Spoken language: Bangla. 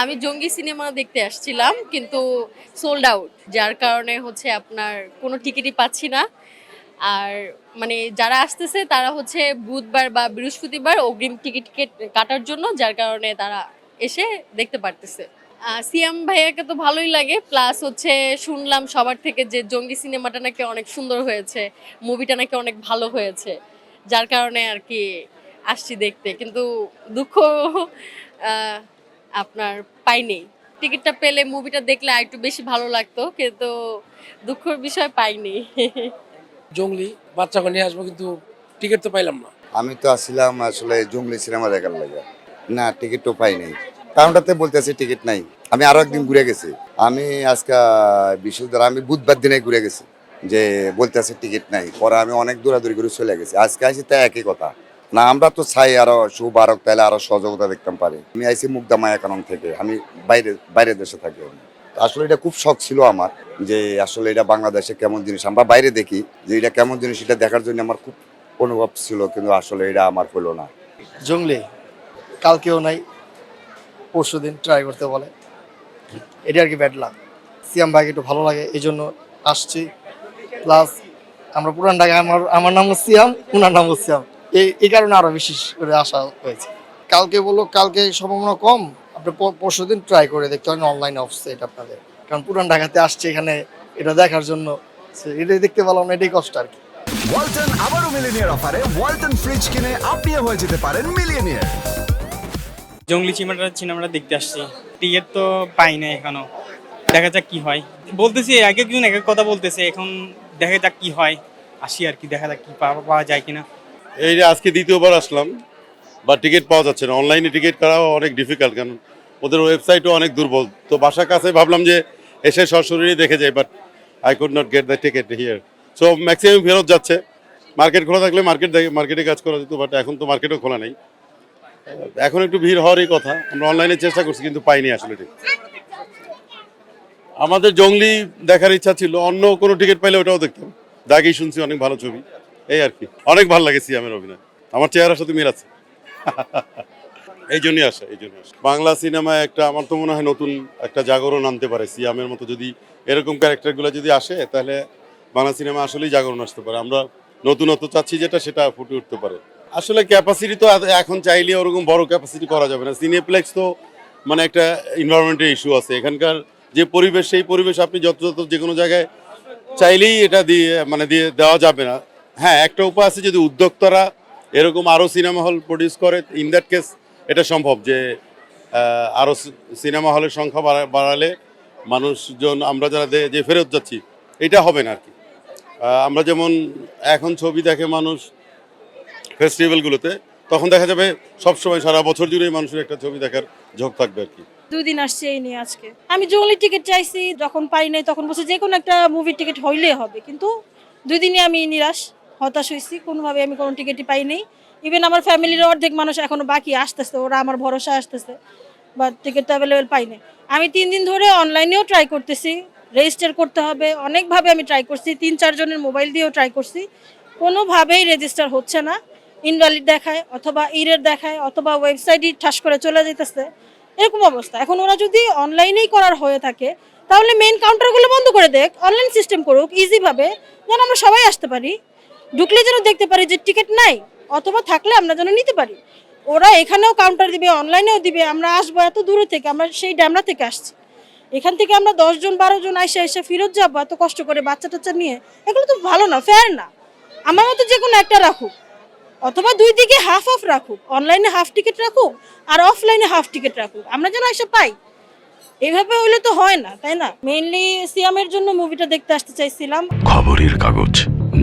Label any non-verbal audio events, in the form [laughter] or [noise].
আমি জঙ্গি সিনেমা দেখতে আসছিলাম, কিন্তু সোল্ড আউট যার কারণে হচ্ছে আপনার কোনো টিকিটই পাচ্ছি না। আর মানে যারা আসতেছে, তারা হচ্ছে বুধবার বা বৃহস্পতিবার অগ্রিম টিকিট কাটার জন্য, যার কারণে তারা এসে দেখতে পারতেছে। সিয়াম ভাইয়াকে তো ভালোই লাগে, প্লাস হচ্ছে শুনলাম সবার থেকে যে জঙ্গি সিনেমাটা নাকি অনেক সুন্দর হয়েছে, মুভিটা নাকি অনেক ভালো হয়েছে, যার কারণে আর কি আসছি দেখতে। কিন্তু দুঃখ আপনার পাইনি। টিকিটটা পেলে মুভিটা দেখলে আর একটু বেশি ভালো লাগতো কিন্তু দুঃখের বিষয় পাইনি। জঙ্গলি বাচ্চাকে নিয়ে আসব কিন্তু টিকিট তো পাইলাম না। আমি তো আসছিলাম আসলে জঙ্গলি সিনেমা দেখার লাগে। না টিকিট তো পাই নাই কারণটাতে বলতেছি টিকিট নাই। আমি আরও একদিন ঘুরে গেছি। আমি আজকে বিশুদ্ধ আমি বুধবার দিনে ঘুরে গেছি। যে বলতেছে টিকিট নাই। পরে আমি অনেক দূরাদূরি করে চলে গেছি। আজকে আসি তাই একই কথা। না, আমরা তো চাই আরও সুবারক তাহলে আরও সহযোগিতা দেখতাম পারি। আমি আইসি মুগ্ধা মায়াকানন থেকে, আমি বাইরে, বাইরের দেশে থাকি। আসলে এটা খুব শখ ছিল আমার যে আসলে এটা বাংলাদেশে কেমন জিনিস, আমরা বাইরে দেখি যে এটা কেমন জিনিস, এটা দেখার জন্য আমার খুব অনুভব ছিল, কিন্তু আসলে এটা আমার হলো না। জঙ্গলি, কালকেও নাই পরশু দিন ট্রাই করতে বলে। এটা আর কি ব্যাড লাগ সিয়াম ভাইকে একটু ভালো লাগে, এই জন্য আসছি। প্লাস আমরা পুরান ঢাকায়, আমার আমার নাম সিয়াম, উনার নাম সিয়াম। এই এই কারণে আরও বিশেষ করে আসা হয়েছে। কালকে বলল কালকে সম্ভাবনা কম আপনি পরশু দিন ট্রাই করে দেখতে পারেন অনলাইন অফসাইট আপনাদের। কারণ পুরান ঢাকাতে আসছে এখানে এটা দেখার জন্য। এটাই দেখতে পেলাম না এটাই কষ্ট আর কি। ওয়ালটন আবারও মিলিনিয়ার অফারে ওয়ালটন ফ্রিজ কিনে আপনিও হয়ে যেতে পারেন মিলিয়নিয়ার। জঙ্গলি সিনেমাটা সিনেমাটা দেখতে আসছি। টিকিট তো পাই না এখনও। দেখা যাক কি হয়। বলতেছি এক একজন এক এক কথা বলতেছে। এখন দেখা যাক কি হয়। আসি আর কি দেখা যাক কি পাওয়া পাওয়া যায় কিনা। এই যে আজকে দ্বিতীয়বার আসলাম, বা টিকিট পাওয়া যাচ্ছে না। অনলাইনে টিকিট করাও অনেক ডিফিকাল্ট কারণ ওদের ওয়েবসাইটও অনেক দুর্বল। তো বাসার কাছে ভাবলাম যে এসে সরাসরি দেখে যাই but I could not get the ticket here so maximum ফেরত যাচ্ছে। মার্কেট খোলা থাকলে মার্কেট মার্কেটে কাজ করা যেত বাট এখন তো মার্কেটও খোলা নেই। এখন একটু ভিড় হওয়ারই কথা। আমরা অনলাইনে চেষ্টা করছি, কিন্তু পাইনি আসলে ঠিক আমাদের জঙ্গলি দেখার ইচ্ছা ছিল, অন্য কোনো টিকিট পাইলে ওটাও দেখতাম। দাগি শুনছি অনেক ভালো ছবি। এই আর কি। অনেক ভালো লাগে সিয়ামের অভিনয়। আমার চেহারার সাথে মিল আছে। [laughs] এই জন্যই আসে, এই জন্য আসে। বাংলা সিনেমায় একটা, আমার তো মনে হয় নতুন একটা জাগরণ আনতে পারে সিয়ামের মতো। যদি এরকম ক্যারেক্টারগুলো যদি আসে, তাহলে বাংলা সিনেমা আসলেই জাগরণ আসতে পারে। আমরা নতুনত্ব চাচ্ছি যেটা, সেটা ফুটে উঠতে পারে। আসলে ক্যাপাসিটি তো এখন চাইলে ওরকম বড় ক্যাপাসিটি করা যাবে না। সিনেপ্লেক্স তো মানে একটা এনভায়রনমেন্টের ইস্যু আছে। এখানকার যে পরিবেশ, সেই পরিবেশ আপনি যত যত যে কোনো জায়গায় চাইলেই এটা দিয়ে মানে দিয়ে দেওয়া যাবে না। হ্যাঁ একটা উপায় আছে যদি উদ্যোক্তারা এরকম আরও সিনেমা হল প্রডিউস করে ইন দ্যাট কেস এটা সম্ভব যে আরও সিনেমা হলের সংখ্যা বাড়া- বাড়ালে মানুষজন, আমরা যারা যে ফেরত যাচ্ছি, এটা হবে না আর কি আমরা যেমন এখন ছবি দেখে মানুষ ফেস্টিভ্যালগুলোতে তখন দেখা যাবে সবসময় সারা বছর জুড়েই মানুষের একটা ছবি দেখার ঝোঁক থাকবে আর কি দুই দিন আসছে এই নিয়ে আজকে। আমি জঙ্গলি টিকিট চাইছি, যখন পাই নাই তখন বলছে যে কোনো একটা মুভির টিকিট হইলেই হবে, কিন্তু দুই দিনে আমি নিরাশ। হতাশ হয়েছি কোনোভাবে আমি কোনো টিকিটই পাই নাই। ইভেন আমার ফ্যামিলির অর্ধেক মানুষ এখনও বাকি আসতেছে, ওরা আমার ভরসা আসতেছে বা টিকিট তো অ্যাভেলেবেল পাই না আমি তিন দিন ধরে অনলাইনেও ট্রাই করতেছি রেজিস্টার করতে হবে, অনেকভাবে আমি ট্রাই করছি, তিন চারজনের মোবাইল দিয়েও ট্রাই করছি, কোনোভাবেই রেজিস্টার হচ্ছে না। ইনভ্যালিড দেখায়, অথবা ইরের দেখায়, অথবা ওয়েবসাইটই ঠাস করে চলে যেতেছে এরকম অবস্থা। এখন ওরা যদি অনলাইনেই করার হয়ে থাকে, তাহলে মেন কাউন্টারগুলো বন্ধ করে দেখ অনলাইন সিস্টেম করুক ইজিভাবে যেন আমরা সবাই আসতে পারি। ঢুকলে যেন দেখতে পারি যে টিকিট নাই, অথবা থাকলে আমরা যেন নিতে পারি। ওরা এখানেও কাউন্টার দিবে অনলাইনেও দিবে, আমরা আসব এত দূরে থেকে, আমরা সেই ড্যামরা থেকে আসছি। এখান থেকে আমরা দশজন বারো জন আইসে এসে ফেরত যাব, এত কষ্ট করে বাচ্চা টাচ্চা নিয়ে। এগুলো তো ভালো না ফেয়ার না। আমার মতো যে কোনো একটা রাখুক। অথবা দুই দিকে হাফ অফ রাখুক অনলাইনে হাফ টিকিট রাখুক, আর অফলাইনে হাফ টিকিট রাখুক। আমরা যেন এসে পাই। এভাবে হইলে তো হয় না, তাই না? মেইনলি সিয়ামের জন্য মুভিটা দেখতে আসতে চাইছিলাম। খবরের কাগজ।